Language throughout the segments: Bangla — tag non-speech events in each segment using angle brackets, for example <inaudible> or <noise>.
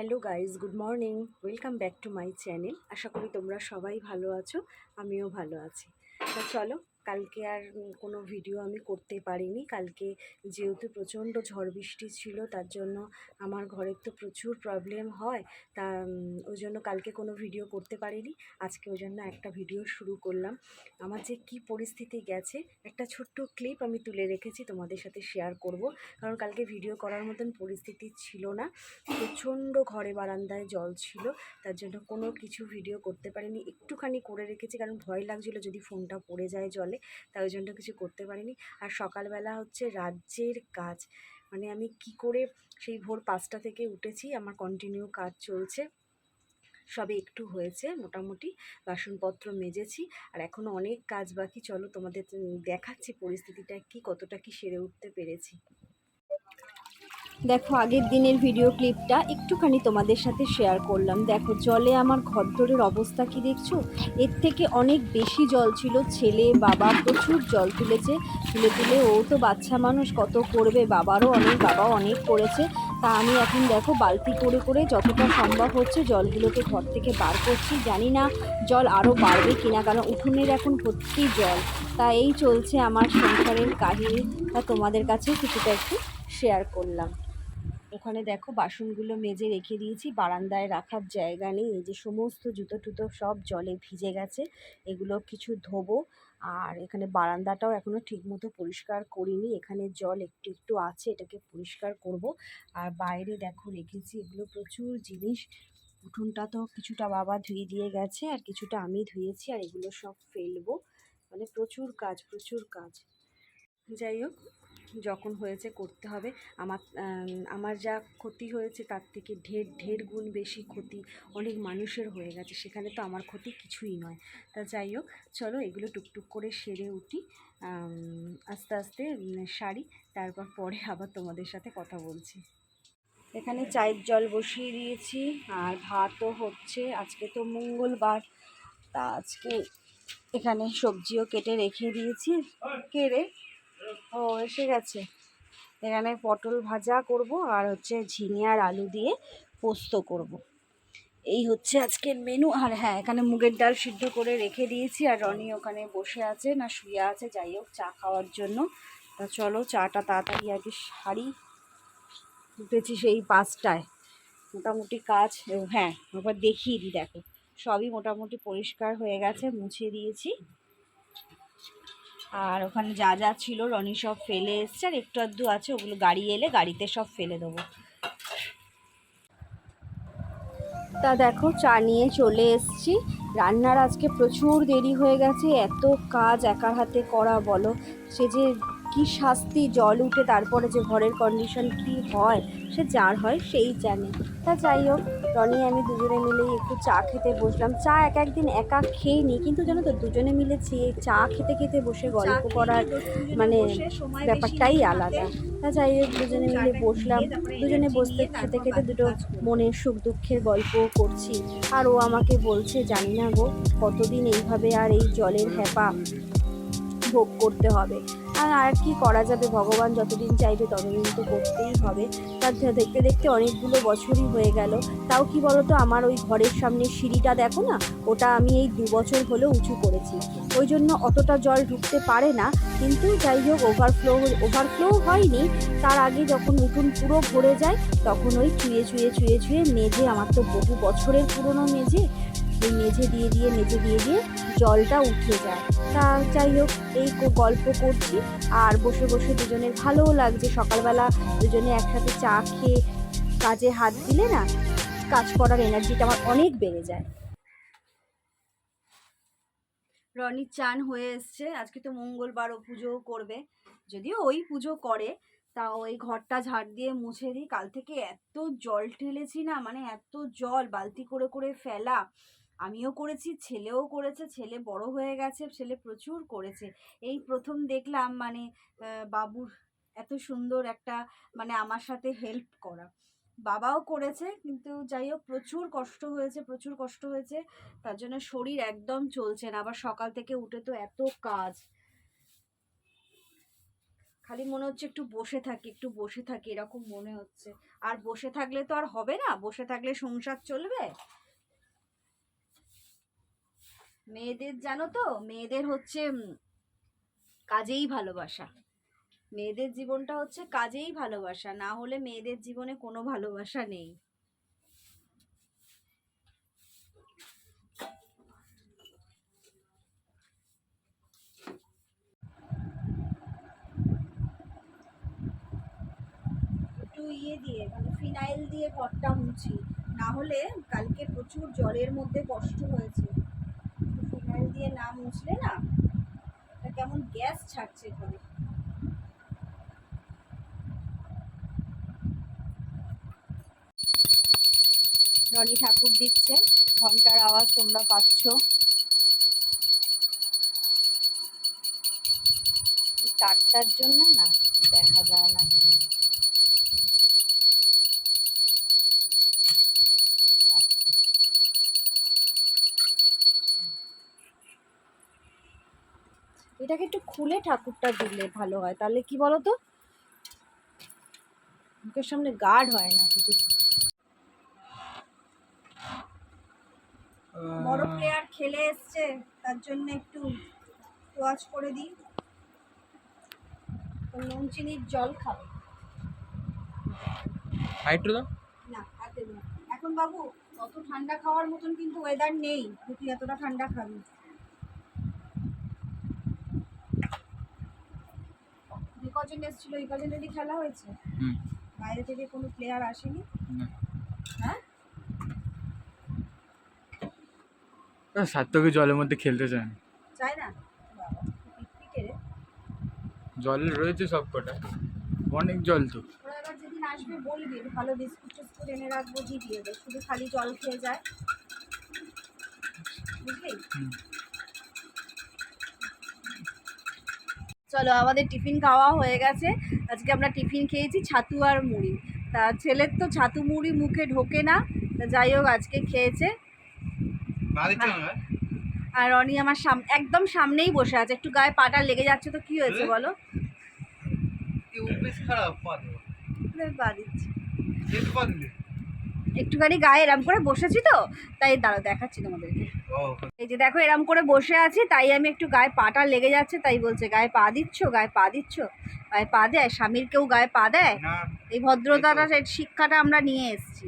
Hello guys good morning. Welcome back to my channel. আশা করি তোমরা সবাই ভালো আছো, আমিও ভালো আছি। তা চলো কালকে আর কোনো ভিডিও আমি করতে পারিনি। কালকে যেহেতু প্রচণ্ড ঝড় বৃষ্টি ছিল, তার জন্য আমার ঘরের তো প্রচুর প্রবলেম হয়। তা ওই জন্য কালকে কোনো ভিডিও করতে পারিনি। আজকে ওই জন্য একটা ভিডিও শুরু করলাম। আমার যে কী পরিস্থিতি গেছে, একটা ছোট্ট ক্লিপ আমি তুলে রেখেছি, তোমাদের সাথে শেয়ার করব। কারণ কালকে ভিডিও করার মতন পরিস্থিতি ছিল না। প্রচণ্ড ঘরে বারান্দায় জল ছিল, তার জন্য কোনো কিছু ভিডিও করতে পারিনি। একটুখানি করে রেখেছি, কারণ ভয় লাগছিল যদি ফোনটা পড়ে যায় জলে। তাই ওই জন্য কিছু করতে পারিনি। আর সকালবেলা হচ্ছে রাজ্যের কাজ। মানে আমি কি করে সেই ভোর পাঁচটা থেকে উঠেছি, আমার কন্টিনিউ কাজ চলছে। সবে একটু হয়েছে মোটামুটি, বাসনপত্র মেজেছি। আর এখনও অনেক কাজ বাকি, চলো তোমাদের দেখাচ্ছি পরিস্থিতিটা কি, কতটা কি সেরে উঠতে পেরেছি। দেখো, আগের দিনের ভিডিও ক্লিপটা একটুখানি তোমাদের সাথে শেয়ার করলাম। দেখো, জলে আমার ঘরদোরের অবস্থা কি দেখছ? এর থেকে অনেক বেশি জল ছিল, ছেলে, বাবা প্রচুর জল তুলেছে, তুলে তুলে ও তো বাচ্চা মানুষ, কত করবে? বাবারও অনেক, বাবাও অনেক করেছে। তা আমি এখন দেখো, বালতি করে করে যতটা সম্ভব হচ্ছে জলগুলোকে ঘর থেকে বার করছি। জানি না জল আরও বাড়বে কিনা, কারণ উঠোনের এখন ভর্তি জল। তা এই চলছে আমার সংসারের কাহিনী। তা তোমাদের কাছে কিছুটা একটু শেয়ার করলাম। ওখানে দেখো বাসনগুলো মেজে রেখে দিয়েছি, বারান্দায় রাখার জায়গা নেই, এই যে সমস্ত জুতো টুতো সব জলে ভিজে গেছে, এগুলো কিছু ধোবো, আর এখানে বারান্দাটাও এখনও ঠিকমতো পরিষ্কার করিনি, এখানে জল একটু একটু আছে, এটাকে পরিষ্কার করব, আর বাইরে দেখো রেখেছি এগুলো প্রচুর জিনিস, উঠোনটা তো কিছুটা বাবা ধুয়ে দিয়ে গেছে, আর কিছুটা আমি ধুয়েছি, আর এগুলো সব ফেলব মানে প্রচুর কাজ প্রচুর কাজ, যাই হোক। যখন হয়েছে করতে হবে। আমার আমার যা ক্ষতি হয়েছে তার থেকে ঢের ঢের গুণ বেশি ক্ষতি অনেক মানুষের হয়ে গেছে। সেখানে তো আমার ক্ষতি কিছুই নয়। তা যাই হোক, চলো এগুলো টুকটুক করে সেরে উঠি। আস্তে আস্তে সারি, তারপর পরে আবার তোমাদের সাথে কথা বলছি। এখানে চায়ের জল বসিয়ে দিয়েছি, আর ভাতও হচ্ছে। আজকে তো মঙ্গলবার, তা আজকে এখানে সবজিও কেটে রেখে দিয়েছি। কে রে? ও, এসে গেছে। এখানে পটল ভাজা করব আর হচ্ছে ঝিঙে আর আলু দিয়ে পোস্ত করব। এই হচ্ছে আজকের মেনু আর হ্যাঁ এখানে মুগের ডাল সিদ্ধ করে রেখে দিয়েছি। আর রনি ওখানে বসে আছে না শুয়ে আছে, যাই হোক, চা খাওয়ার জন্য। তা চলো, চাটা তাড়াতাড়ি আগে সারি। উঠেছি সেই পাঁচটায়। মোটামুটি কাজ হ্যাঁ একবার দেখিয়ে দিই, দেখো। সবই মোটামুটি পরিষ্কার হয়ে গেছে, মুছে দিয়েছি। আর ওখানে যা যা ছিল, রনি সব ফেলে এসছে, আর একটু আধটু আছে, ওগুলো গাড়ি এলে গাড়িতে সব ফেলে দেবো। তা দেখো, চা নিয়ে চলে এসছি। রান্নার আজকে প্রচুর দেরি হয়ে গেছে, এত কাজ একার হাতে করা, বলো। সে যে কি শাস্তি জল উঠে তারপরে যে ঘরের কন্ডিশন কি হয় সে যার হয় সেই জানে। তা যাই হোক রনি আমি দুজনে মিলেই একটু চা খেতে বসলাম। চা এক একদিন একা খেয়ে নিই কিন্তু জানো তো দুজনে মিলে চা খেতে খেতে বসে গল্প করার মানে ব্যাপারটাই আলাদা। তা যাই হোক দুজনে মিলে বসলাম। দুজনে বসতে খেতে খেতে দুটো মনের সুখ দুঃখের গল্প করছি। আর ও আমাকে বলছে জানি না গো কতদিন এইভাবে আর এই জলের হ্যাপা ভোগ করতে হবে? আর আর কি করা যাবে? ভগবান যতদিন চাইবে ততদিন তো করতেই হবে। তার দেখতে দেখতে অনেকগুলো বছরই হয়ে গেল। তাও কি বলতো? আমার ওই ঘরের সামনে সিঁড়িটা দেখো না? ওটা আমি এই দু বছর হলো উঁচু করেছি। ওই জন্য অতটা জল ঢুকতে পারে না। কিন্তু যাই হোক ওভারফ্লো ওভারফ্লো হয়নি। তার আগে যখন উঠোন পুরো ভরে যায়, তখন ওই চুয়ে চুয়ে চুয়ে চুয়ে মেঝে, আমার তো বহু বছরের পুরনো মেঝে। ওই মেঝে দিয়ে দিয়ে, মেঝে দিয়ে দিয়ে জলটা উঠে যায়। তা যাই হোক, এই গল্প করছি। আর বসে বসে দুজনের ভালোও লাগছে। সকালবেলা দুজনে একসাথে চা খেয়ে কাজে হাত দিলে না, কাজ করার এনার্জিটা আমার অনেক বেড়ে যায়। রনির চান হয়ে এসছে। আজকে তো মঙ্গলবার ও পুজোও করবে। যদিও ওই পুজো করে, তা ওই ঘরটা ঝাড় দিয়ে মুছে দিই। কাল থেকে এত জল ঠেলেছি না মানে এত জল, বালতি করে করে ফেলা। আমিও করেছি, ছেলেও করেছে, ছেলে বড় হয়ে গেছে, ছেলে প্রচুর করেছে। এই প্রথম দেখলাম মানে বাবুর এত সুন্দর একটা মানে আমার সাথে হেল্প করা। বাবাও করেছে, কিন্তু যাই হোক, প্রচুর কষ্ট হয়েছে, প্রচুর কষ্ট হয়েছে। তার জন্য শরীর একদম চলছে না। আবার সকাল থেকে উঠে তো এত কাজ। খালি মনে হচ্ছে একটু বসে থাকি, একটু বসে থাকি, এরকম মনে হচ্ছে। আর বসে থাকলে তো আর হবে না। বসে থাকলে সংসার চলবে? মেয়েদের, জানো তো? মেয়েদের হচ্ছে কাজেই ভালোবাসা। মেয়েদের জীবনটা হচ্ছে কাজেই ভালোবাসা। না হলে মেয়েদের জীবনে কোনো ভালোবাসা নেই। একটু ইয়ে দিয়ে মানে ফিনাইল দিয়ে ঘরটা মুছি। না হলে কালকে প্রচুর জলের মধ্যে কষ্ট হয়েছে। ফিনাইল দিয়ে না মুছলে না, এটা কেমন গ্যাস ছাড়ছে ঘরে রনি ঠাকুর দিচ্ছে, ঘণ্টার আওয়াজ তোমরা পাচ্ছ। তারটার জন্য না, দেখা যায় না। এটাকে একটু খুলে ঠাকুরটা দিলে ভালো হয়। তাহলে কি বলো তো মুখের সামনে গার্ড হয় না কিছু বড় প্লেয়ার খেলে এসছে তার জন্য একটু ওয়াচ করে দিই। নুন চিনির জল খাবে। হাইট্রো দাও। না এখন বাবু অত ঠান্ডা খাওয়ার মতন কিন্তু ওয়েদার নেই। তুই এতটা ঠান্ডা খাবি যে কজন এসেছিল এই কজনেরই খেলা হয়েছে? বাইরে থেকে কোনো প্লেয়ার আসেনি? হ্যাঁ? সাত্তকে জলের মধ্যে খেলতে চায় না। চায় না? জল রয়েছে সব কটা অনেক জল তো। ওরা এবার যেদিন আসবে বলবি ভালো বিস্কুট টিস্কুট এনে রাখব দিয়ে দিয়ে দে। শুধু খালি জল খেয়ে যায়। বুঝলি হুম। চলো আমাদের টিফিন খাওয়া হয়ে গেছে। আজকে আমরা টিফিন খেয়েছি ছাতু আর মুড়ি। তা ছেলের তো ছাতু মুড়ি মুখে ঢোকে না যাই হোক আজকে খেয়েছে। আর রনি আমার সাম একদম সামনেই বসে আছে একটু গায়ে পাটা লেগে যাচ্ছে তো কি হয়েছে বলো? পা দিচ্ছি। একটুখানি গায়ে এরম করে বসেছি তো তাই দাঁড়া দেখাচ্ছি তোমাদেরকে। এই যে দেখো এরম করে বসে আছি তাই আমি একটু গায়ে পাটা লেগে যাচ্ছে তাই বলছে গায়ে পা দিচ্ছ গায়ে পা দিচ্ছ? গায়ে পা দেয়? স্বামীর কেউ গায়ে পা দেয়? এই ভদ্রতাটা শিক্ষাটা আমরা নিয়ে এসেছি।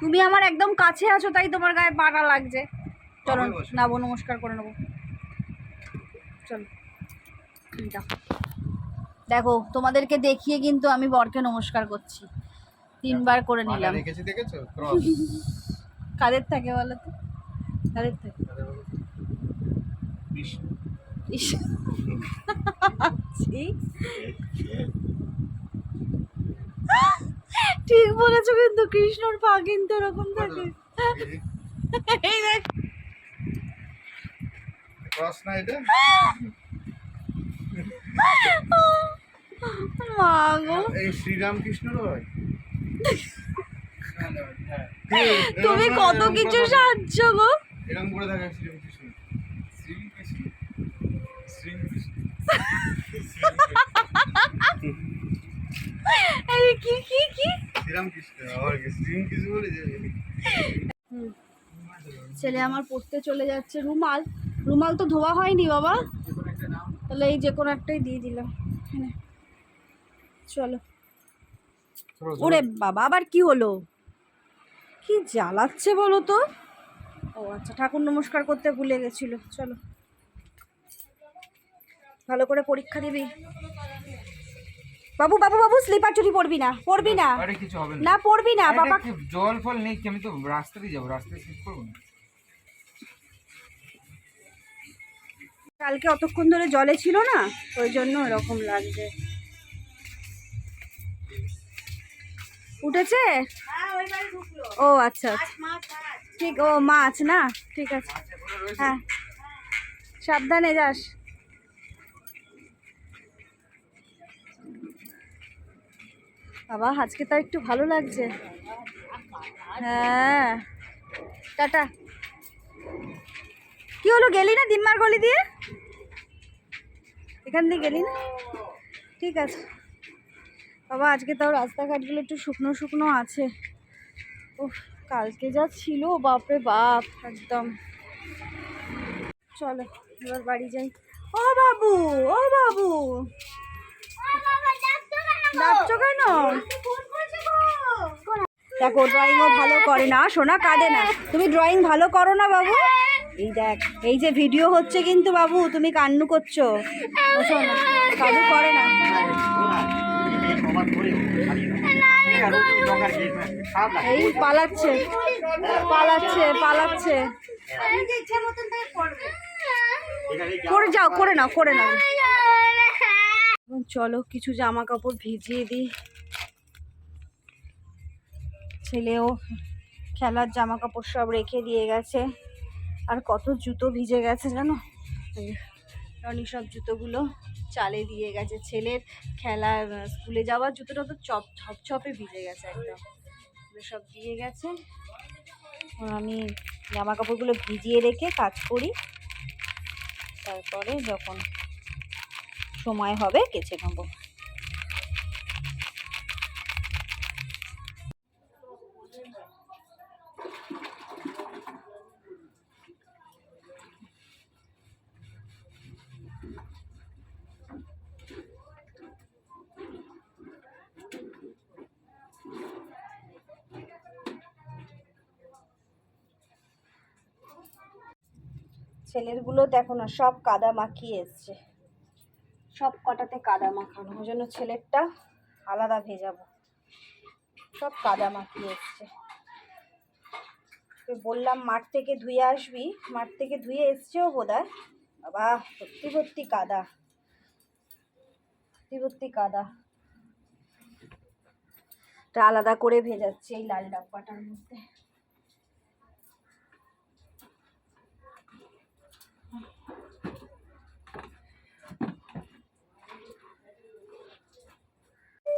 তুমি আমার একদম কাছে আছো তাই তোমার গায়ে পাটা লাগছে। চলো নাবো নমস্কার করে নেব। চলো। দেখো তোমাদেরকে দেখিয়ে কিন্তু আমি বরকে নমস্কার করছি। তিনবার করে নিলাম। রেখেছি দেখেছ? ক্রস <laughs> কাদের থাকে বলো তো? কাদের থাকে? <laughs> ঠিক বলেছ কিন্তু কৃষ্ণর পা কিন্তু এরকম থাকে। <laughs> এই দেখ। ক্রস না এটা? মা গো। এই শ্রীরামকৃষ্ণর হয়? তুমি কত কিছু সাহায্য গো? এরকম করে থাকে কি কি কি? যে ছেলে আমার পড়তে চলে যাচ্ছে রুমাল। রুমাল তো ধোয়া হয়নি বাবা। তাহলে এই যে কোনো একটাই দিয়ে দিলাম। চলো। ওরে বাবা আবার কি হলো? কি জ্বালাচ্ছে বলো তো? ও আচ্ছা ঠাকুর নমস্কার করতে ভুলে গেছিল চলো। ভালো করে পরীক্ষা দিবি। বাবু বাবু বাবু স্লিপার চুরি পড়বি না পড়বি না। আরে কিছু হবে না। না পড়বি না বাবা। জল ফল নেই কি আমি তো রাস্তা দিয়ে যাব রাস্তায় স্লিপ করব না। কালকে অতক্ষণ ধরে জলে ছিল না ওই জন্য এরকম লাগছে। উঠেছে? ও আচ্ছা আচ্ছা। ঠিক ও মাছ না? ঠিক আছে। হ্যাঁ। সাবধানে যাস। বাবা আজকে তো একটু ভালো লাগছে। হ্যাঁ। টাটা। কি হলো গেলি না দিনমার গলি দিয়ে? এখান দিয়ে গেলি না? ঠিক আছে। বাবা, আজকে তাও রাস্তাঘাটগুলো একটু শুকনো শুকনো আছে। ও কালকে যা ছিল, বাপরে বাপ, একদম। চলো, এবার বাড়ি যাই। ও বাবু ও বাবু। ডাকছো কেন? দেখো ড্রয়িংও ভালো করে না। সোনা কাঁদে না। তুমি ড্রয়িং ভালো করো না, বাবু। এই দেখ, এই যে ভিডিও হচ্ছে কিন্তু, বাবু, তুমি কান্নু করছ। শোনো, কাদু করে না। এই পালাচ্ছে পালাচ্ছে পালাচ্ছে। করে যাও, করে নাও করে নাও। চলো, কিছু জামা কাপড় ভিজিয়ে দিই। ছেলেও খেলার জামা কাপড় সব রেখে দিয়ে গেছে। আর কত জুতো ভিজে গেছে জানো? রনি সব জুতোগুলো চালে দিয়ে গেছে। ছেলের খেলা স্কুলে যাওয়ার জুতোটা তো চপ ছপ ছপে ভিজে গেছে একদম। সব দিয়ে গেছে। আমি জামা কাপড়গুলো ভিজিয়ে রেখে কাজ করি। তারপরে যখন সময় হবে, কেচে নেব। ছেলেরগুলো দেখো না, সব কাদা মাখিয়ে এসছে। সব কটাতে কাদা মাখানো, ওই জন্য ছেলেরটা আলাদা ভেজাবো। সব কাদা মাখিয়ে এসছে। বললাম মাঠ থেকে ধুয়ে আসবি, মাঠ থেকে ধুয়ে এসছেও বোধ হয় বাবা ভর্তি ভর্তি কাদা। ভর্তি ভর্তি কাদা। আলাদা করে ভেজাচ্ছি এই লাল ডাব্বাটার মধ্যে।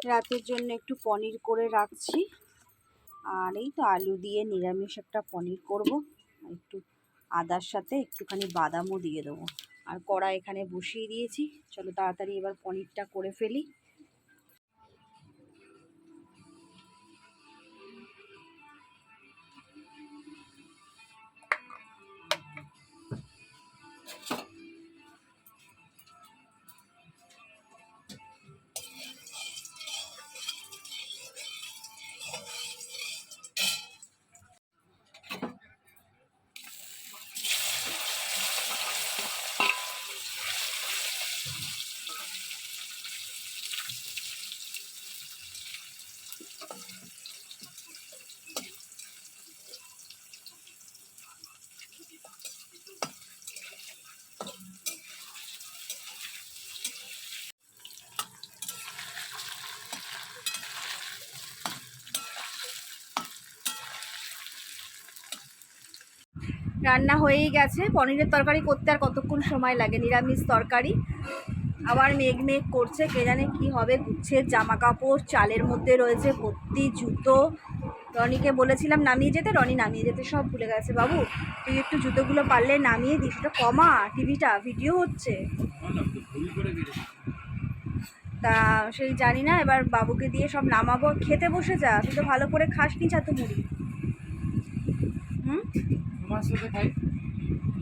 রাতের জন্য একটু পনির করে রাখছি। আর এই তো আলু দিয়ে নিরামিষ একটা পনির করব। একটু আদার সাথে একটুখানি বাদামও দিয়ে দেবো। আর কড়া এখানে বসিয়ে দিয়েছি। চলো তাড়াতাড়ি এবার পনিরটা করে ফেলি। রান্না হয়েই গেছে। পনিরের তরকারি করতে আর কতক্ষণ সময় লাগে? নিরামিষ তরকারি। আবার মেঘ মেঘ করছে, কে জানে কী হবে? গুচ্ছের জামা কাপড় চালের মধ্যে রয়েছে ভর্তি জুতো। রনিকে বলেছিলাম, নামিয়ে যেতে? রনি, নামিয়ে যেতে সব ভুলে গেছে বাবু। তুই একটু জুতোগুলো পারলে নামিয়ে দিস। ওটা কমা, টিভিটা, ভিডিও হচ্ছে। তা সেই জানি না, এবার বাবুকে দিয়ে সব নামাবো। খেতে বসে যা, তুই তো ভালো করে খাস নি ছাতু মুড়ি হুম? তোমার সাথে খাই?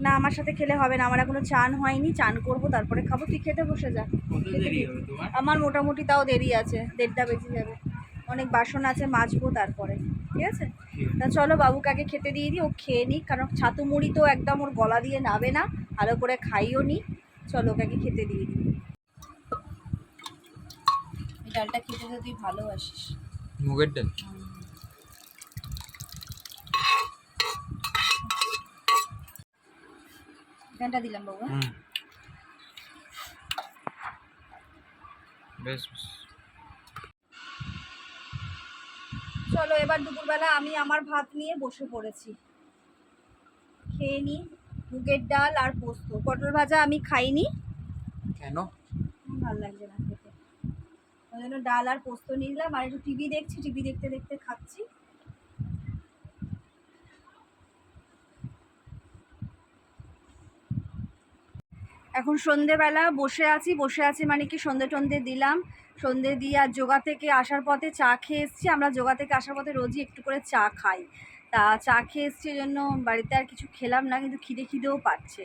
না আমার সাথে খেলে হবে না। আমার এখনও চান হয়নি। চান করব তারপরে খাব। তুই খেতে বসে যা। কত দেরি হবে তোমার? আমার মোটামুটি তাও দেরি আছে। দেড়টা বেজে যাবে। অনেক বাসন আছে মাজবো তারপরে। ঠিক আছে? তা চলো বাবুকে আগে খেতে দিয়ে দিই। ও খেয়ে নিক। কারণ ছাতু মুড়ি তো একদম ওর গলা দিয়ে নাবে না। ভালো করে খাইও নি। চলো ওকে আগে খেতে দিয়ে দিই। ডালটা খেতে তো তুই ভালোবাসিস। মুগের ডাল? ফ্যানটা দিলাম বাবু? বেশ চলো এবার দুপুরবেলা আমি আমার ভাত নিয়ে বসে পড়েছি। খেয়ে নিই মুগের ডাল আর পোস্ত। পটল ভাজা আমি খাইনি। কেন? ভালো লাগছে না খেতে। ওই জন্য ডাল আর পোস্ত নিলাম। আর একটু টিভি দেখছি টিভি দেখতে দেখতে খাচ্ছি। এখন সন্ধেবেলা বসে আছি বসে আছি মানে কি সন্ধে টন্ধে দিলাম। সন্ধে দিয়ে আর যোগা থেকে আসার পথে চা খেয়ে এসেছি। আমরা যোগা থেকে আসার পথে রোজই একটু করে চা খাই। তা চা খেয়ে এসেছি জন্য বাড়িতে আর কিছু খেলাম না, কিন্তু খিদে খিদেও পাচ্ছে।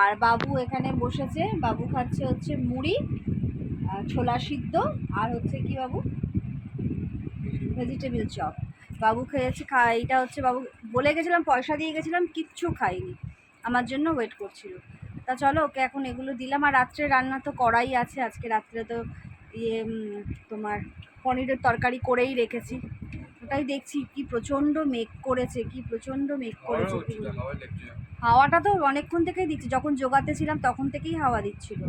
আর বাবু এখানে বসেছে, বাবু খাচ্ছে হচ্ছে মুড়ি ছোলা সিদ্ধ আর হচ্ছে কি বাবু? ভেজিটেবিল চপ বাবু খেয়েছে খা এইটা হচ্ছে বাবু বলে গেছিলাম, পয়সা দিয়ে গেছিলাম, কিচ্ছু খাইনি। আমার জন্য ওয়েট করছিল। তা চলো ওকে এখন এগুলো দিলাম। আর রাত্রে রান্না তো করাই আছে আজকে রাত্রে তো ইয়ে তোমার পনিরের তরকারি করেই রেখেছি। ওটাই দেখছি কি প্রচণ্ড মেঘ করেছে কি প্রচণ্ড মেঘ করেছে হাওয়াটা তো অনেকক্ষণ থেকেই দিচ্ছে যখন জোগাতে ছিলাম তখন থেকেই হাওয়া দিচ্ছিল।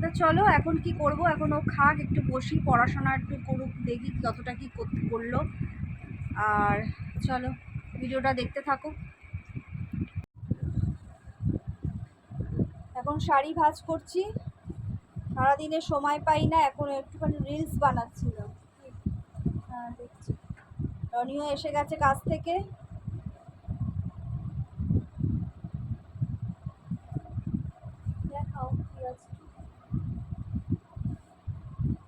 তা চলো এখন কি করব? এখন ও খাক একটু বসি পড়াশোনা একটু করুক দেখি যতটা কি করল। আর চলো ভিডিওটা দেখতে থাকো। এখন শাড়ি ভাজ করছি। সারাদিনে সময় পাই না, এখন একটুখানি রিলস বানাচ্ছিলাম হ্যাঁ দেখছি। রনিও এসে গেছে কাজ থেকে।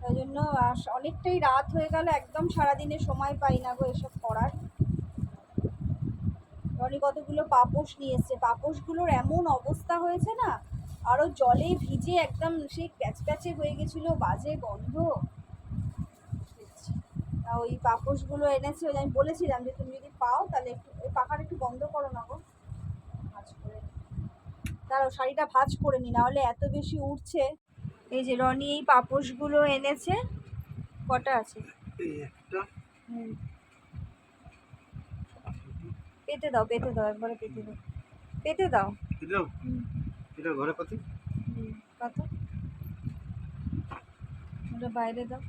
তাই জন্য অনেকটাই রাত হয়ে গেল, একদম সারাদিনে সময় পাই না গো এসব করার। রনি কতগুলো পাপোশ নিয়ে এসছে। পাপোশগুলোর এমন অবস্থা হয়েছে না আরও জলে ভিজে একদম সেই প্যাচ প্যাচে হয়ে গেছিল বাজে গন্ধ। তা ওই পাপোশগুলো এনেছে ওই আমি বলেছিলাম যে তুমি যদি পাও তাহলে একটু ওই পাখাটা একটু বন্ধ করো না গো। ভাজ করে দাঁড়াও শাড়িটা ভাজ করে নি নাহলে এত বেশি উঠছে এই যে রনি এই পাপোশগুলো এনেছে কটা আছে? পেতে দাও পেতে দাও একবারে পেতে দাও। পেতে দাও। এটা ঘরে পাতি কত? ওটা বাইরে দাও।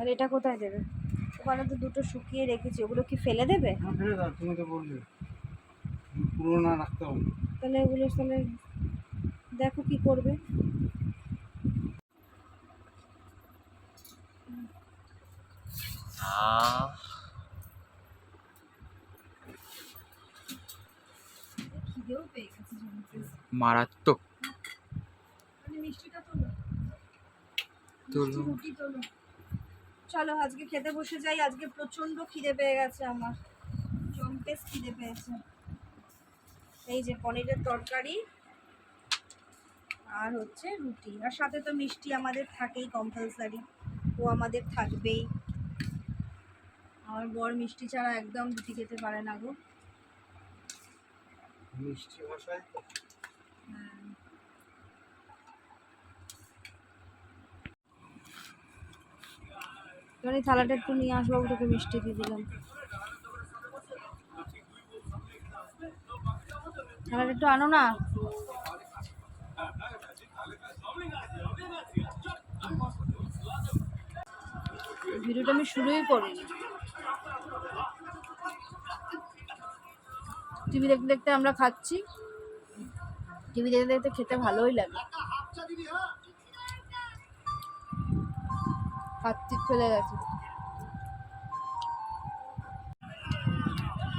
আর এটা কোথায় দেবে? ওখানে তো দুটো শুকিয়ে রেখেছি ওগুলো কি ফেলে দেবে? হ্যাঁ ফেলে দাও তুমি তো বললে। পুরো না রাখতে হবে। তাহলে ওগুলো তাহলে দেখো কি করবে। খিদেও পেয়ে গেছে মারাত্মক। মানে মিষ্টিটা তোলো। তোলো। রুটি তোলো। চলো আজকে খেতে বসে যাই। আজকে প্রচণ্ড খিদে পেয়ে গেছে আমার। জম্পেস খিদে পেয়েছে। এই যে পনিরের তরকারি আর হচ্ছে রুটি। আর সাথে তো মিষ্টি আমাদের থাকেই কম্পালসারি ও আমাদের থাকবেই। আমার বর মিষ্টি ছাড়া একদম রুটি খেতে পারে না গো। মিষ্টি ভাষায়? তো। এবারে থালাটা একটু নিয়ে আসব তোকে মিষ্টি দিয়ে দিলাম। থালাটা একটু আনো না? ভিডিওটা আমি শুরুই করিনি। টিভি দেখতে দেখতে আমরা খাচ্ছি। টিভি দেখতে দেখতে খেতে ভালোই লাগে। কার্তিক ফেলে গেছে।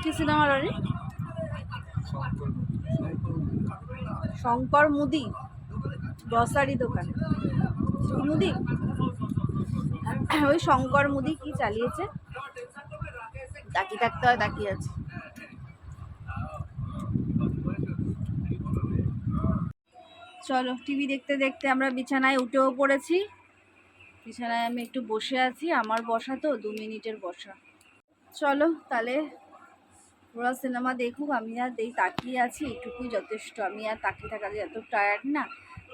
কি সিনেমা রানি? শঙ্কর মুদি, গ্রসারি দোকান। মুদি? ওই শঙ্কর মুদি কি চালিয়েছে? তাকিয়ে থাকতে হয় তাকিয়ে আছে। চলো, টিভি দেখতে দেখতে আমরা বিছানায় উঠেও পড়েছি। বিছানায় আমি একটু বসে আছি, আমার বসা তো, দু মিনিটের বসা। চলো, তাহলে ওরা সিনেমা দেখুক, আমি আর দেই তাকিয়ে আছি এইটুকুই যথেষ্ট। আমি আর তাকিয়ে থাকা এত টায়ার্ড না,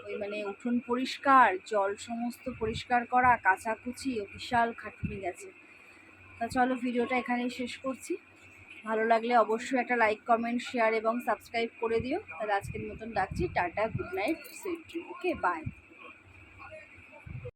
ওই মানে উঠোন পরিষ্কার, জল সমস্ত পরিষ্কার করা, কাচাকুচি, ও বিশাল খাটুনি গেছে। তা চলো, ভিডিওটা এখানেই শেষ করছি। ভালো লাগলে অবশ্যই একটা লাইক কমেন্ট শেয়ার এবং সাবস্ক্রাইব করে দিও। তাহলে আজকের মতন ডাকছি tata good night sweet dream okay bye